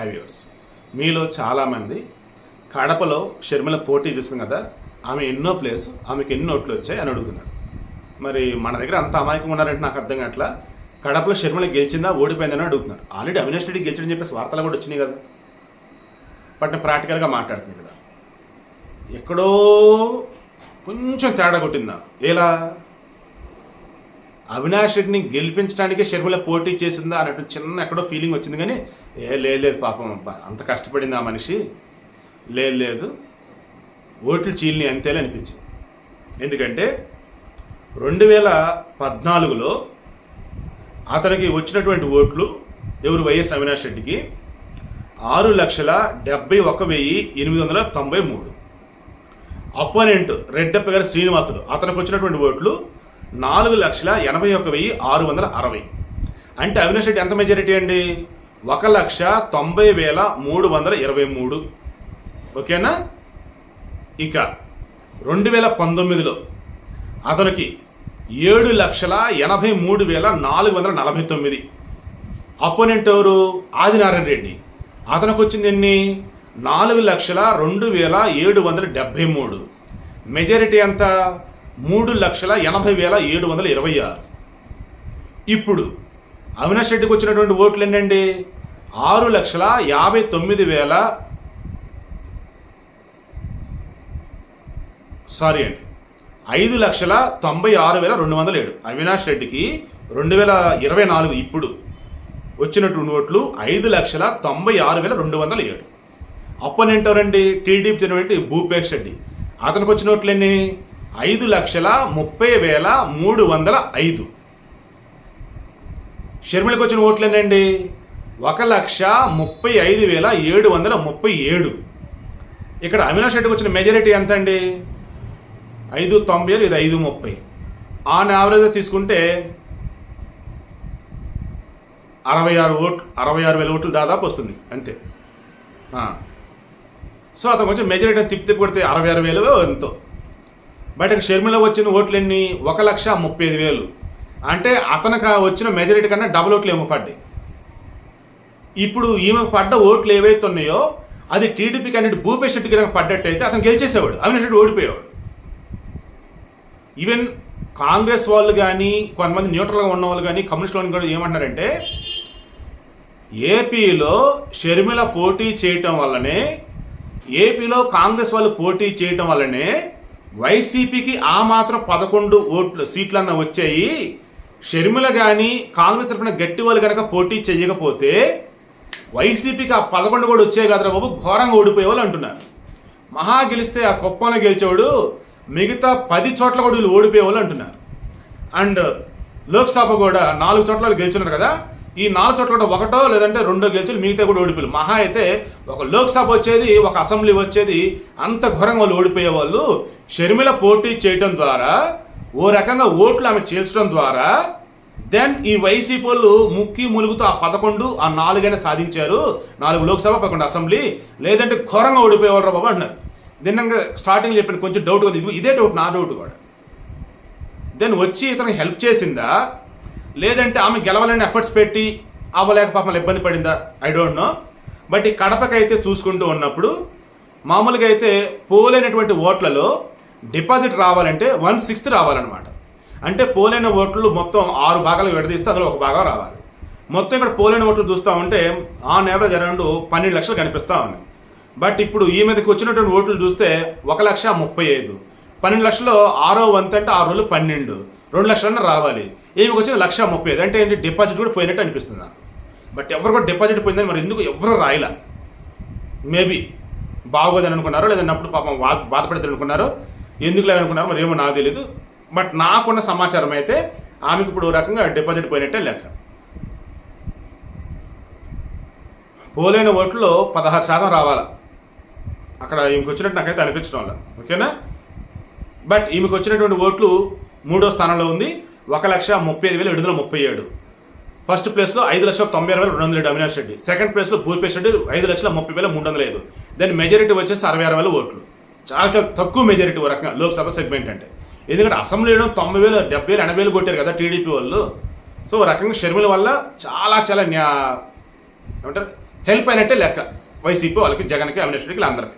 హైవేవర్స్ మీలో చాలామంది కడపలో షర్మిల పోటీ చేస్తుంది కదా ఆమె ఎన్నో ప్లేస్ ఆమెకి ఎన్ని ఓట్లు వచ్చాయి అని అడుగుతున్నారు. మరి మన దగ్గర అంత అమాయకం ఉన్నారంటే నాకు అర్థం కావట్లా? కడపలో షర్మిల గెలిచిందా ఓడిపోయిందని అడుగుతున్నారు. ఆల్రెడీ అవినాష్ రెడ్డి గెలిచని చెప్పేసి వార్తలు కూడా వచ్చినాయి కదా. బట్ నేను ప్రాక్టికల్గా మాట్లాడుతుంది ఇక్కడ. ఎక్కడో కొంచెం తేడా కొట్టింది నాకు. ఎలా? అవినాష్ రెడ్డిని గెలిపించడానికే షర్మిల పోటీ చేసిందా అన్నట్టు చిన్న ఎక్కడో ఫీలింగ్ వచ్చింది కానీ ఏ లేదు లేదు పాపం అబ్బా, అంత కష్టపడింది ఆ మనిషి. లేదు లేదు ఓట్లు చీల్ని అంతేలే అనిపించింది. ఎందుకంటే రెండు వేల పద్నాలుగులో అతనికి వచ్చినటువంటి ఓట్లు ఎవరు వైఎస్ అవినాష్ రెడ్డికి? ఆరు లక్షల డెబ్బై ఒక వెయ్యి ఎనిమిది వందల తొంభై మూడు. అపోనెంట్ రెడ్డప్ప గారి శ్రీనివాసులు అతనికి వచ్చినటువంటి ఓట్లు నాలుగు లక్షల ఎనభై ఒక వెయ్యి ఆరు వందల అరవై. అంటే అవినాష్ రెడ్డి ఎంత మెజారిటీ అండి? ఒక లక్ష తొంభై వేల మూడు వందల ఇరవై మూడు. ఓకేనా? ఇక రెండు వేల పంతొమ్మిదిలో అతనికి ఏడు లక్షల ఎనభై మూడు వేల నాలుగు వందల నలభై తొమ్మిది. అపోనెంట్ ఎవరు? ఆదినారాయణ రెడ్డి. అతనికి వచ్చింది ఎన్ని? నాలుగు లక్షల రెండు వేల ఏడు వందల డెబ్భై మూడు. మెజారిటీ ఎంత? మూడు లక్షల ఎనభై వేల ఏడు వందల ఇరవై ఆరు. ఇప్పుడు అవినాష్ రెడ్డికి వచ్చినటువంటి ఓట్లు ఏంటండి ఆరు లక్షల యాభై తొమ్మిది వేల సారీ అండి ఐదు లక్షల తొంభై ఆరు వేల రెండు వందల ఏడు. అవినాష్ రెడ్డికి రెండు వేల ఇరవై నాలుగు ఇప్పుడు వచ్చినటువంటి ఓట్లు ఐదు లక్షల తొంభై ఆరు వేల రెండు వందల ఏడు. అపోనెంట్ ఎవరండి టీడీపీ చెందినటువంటి భూపేష్ రెడ్డి. అతనికి వచ్చిన ఓట్లు ఎన్ని? ఐదు లక్షల ముప్పై వేల మూడు వందల ఐదు. షర్మిలకు వచ్చిన ఓట్లు ఒక లక్ష ముప్పై ఐదు వేల ఏడు వందల ముప్పై ఏడు. ఇక్కడ అవినాష్ రెడ్డికి వచ్చిన మెజారిటీ ఎంత అండి ఐదు తొంభై ఇది ఐదు ముప్పై. ఆన్ యావరేజ్గా తీసుకుంటే అరవై ఆరు ఓట్లు అరవై ఆరు వేల ఓట్లు దాదాపు వస్తుంది అంతే. సో అతను కొంచెం మెజారిటీ తిప్పి తిప్పి కొడితే అరవై ఆరు వేలు ఎంతో. బయటకు షర్మిల వచ్చిన ఓట్లు ఎన్ని ఒక లక్ష ముప్పై ఐదు వేలు. అంటే అతనికి వచ్చిన మెజారిటీ కన్నా డబుల్ ఓట్లు ఏమో పడ్డాయి. ఇప్పుడు ఈమె పడ్డ ఓట్లు ఏవైతే ఉన్నాయో అది టీడీపీ క్యాండిడేట్ భూపేష్ రెడ్డి కనుక పడ్డట్టయితే అతను గెలిచేసేవాడు. అవినాష్ రెడ్డి ఓడిపోయేవాడు. ఈవెన్ కాంగ్రెస్ వాళ్ళు కానీ కొంతమంది న్యూట్రల్గా ఉన్న వాళ్ళు కానీ కమ్యూనిస్ట్ వాళ్ళు కూడా ఏమంటున్నారంటే ఏపీలో షర్మిల పోటీ చేయటం వల్లనే ఏపీలో కాంగ్రెస్ వాళ్ళు పోటీ చేయటం వల్లనే వైసీపీకి ఆ మాత్రం పదకొండు ఓట్లు సీట్లన్న వచ్చాయి. షర్మిల కానీ కాంగ్రెస్ తరఫున గట్టి వాళ్ళు కనుక పోటీ చేయకపోతే వైసీపీకి ఆ పదకొండు కూడా వచ్చాయి కదరా బాబు ఘోరంగా ఓడిపోయే వాళ్ళు అంటున్నారు. మహా గెలిస్తే ఆ కుప్పంలో గెలిచేవాడు మిగతా పది చోట్ల కూడా వీళ్ళు ఓడిపోయే వాళ్ళు అంటున్నారు. అండ్ లోక్సభ కూడా నాలుగు చోట్ల గెలిచున్నారు కదా ఈ నాలుగు చోట్ల కూడా ఒకటో లేదంటే రెండో గెలిచి మిగతా కూడా ఓడిపోయారు మహా అయితే ఒక లోక్సభ వచ్చేది ఒక అసెంబ్లీ వచ్చేది అంత ఘోరంగా వాళ్ళు ఓడిపోయే వాళ్ళు షర్మిల పోటీ చేయడం ద్వారా ఓ రకంగా ఓట్లు ఆమె చేర్చడం ద్వారా దెన్ ఈ వైసీపీ వాళ్ళు ముక్కి ములుగుతూ ఆ పదకొండు ఆ నాలుగైనా సాధించారు. నాలుగు లోక్సభ పదకొండు అసెంబ్లీ. లేదంటే ఘోరంగా ఓడిపోయేవారు బాబు అన్నారు దిన్నంగా స్టార్టింగ్ చెప్పిన కొంచెం డౌట్ ఉంది ఇదే డౌట్ నా డౌట్ కూడా. దెన్ వచ్చి ఇతనికి హెల్ప్ చేసిందా? లేదంటే ఆమె గెలవాలని ఎఫర్ట్స్ పెట్టి అవ్వలేక పాపం ఇబ్బంది పడిందా? ఐ డోంట్ నో బట్ ఈ కడపకైతే చూసుకుంటూ ఉన్నప్పుడు మామూలుగా అయితే పోలైనటువంటి ఓట్లలో డిపాజిట్ రావాలంటే వన్ సిక్స్త్ రావాలన్నమాట. అంటే పోలైన ఓట్లు మొత్తం ఆరు భాగాలు విడదీస్తే అందులో ఒక భాగం రావాలి. మొత్తం ఇక్కడ పోలైన ఓట్లు చూస్తూ ఉంటే ఆన్ యావరేజ్ అరౌండ్ పన్నెండు లక్షలు కనిపిస్తూ ఉన్నాయి. బట్ ఇప్పుడు ఈ మీదకి వచ్చినటువంటి ఓట్లు చూస్తే ఒక లక్ష ముప్పై ఐదు. పన్నెండు లక్షలు ఆరో వంతు అంటే ఆరు రోజులు పన్నెండు. రెండు లక్షలన్నా రావాలి. ఈమెకి వచ్చింది లక్ష ముప్పై ఐదు. అంటే ఏంటి? డిపాజిట్ కూడా పోయినట్టు అనిపిస్తుంది బట్ ఎవరు కూడా డిపాజిట్ పోయిందని మరి ఎందుకు ఎవరు రాయలా? మేబీ బాగోదని అనుకున్నారో లేదంటే అప్పుడు పాపం వా- బాధపడతారు అనుకున్నారో ఎందుకు లేదనుకున్నారో మరి ఏమో నాకు తెలియదు బట్ నాకున్న సమాచారం అయితే ఆమెకు ఇప్పుడు ఓ రకంగా డిపాజిట్ పోయినట్టే లెక్క. పోలేని ఓట్లో పదహారు శాతం రావాలా? అక్కడ ఈమెకు వచ్చినట్టు నాకైతే అనిపించడం వల్ల. ఓకేనా? బట్ ఈమెకు వచ్చినటువంటి ఓట్లు మూడో స్థానంలో ఉంది. ఒక లక్ష ముప్పై ఐదు వేల ఏడు వందల ముప్పై ఏడు. ఫస్ట్ ప్లేస్లో ఐదు లక్షల తొంభై ఆరు వేల రెండు వందల ఏడు అవినాష్ రెడ్డి. సెకండ్ ప్లేస్లో భూపేష్ రెడ్డి ఐదు లక్షల ముప్పై వేల మూడు వందల ఐదు. దాని మెజారిటీ వచ్చేసి అరవై ఆరు వేల ఓట్లు. చాలా చాలా తక్కువ మెజారిటీ ఓ రకంగా లోక్సభ సెగ్మెంట్ అంటే. ఎందుకంటే అసెంబ్లీలో తొంభై వేలు డెబ్బై వేలు ఎనభై వేలు కొట్టారు కదా టీడీపీ వాళ్ళు. సో ఓ రకంగా షర్మిల వల్ల చాలా చాలా ఏమంటారు? హెల్ప్ అయినట్టే లెక్క. వైసీపీ వాళ్ళకి జగన్కి అవినాష్ రెడ్డికి అందరికి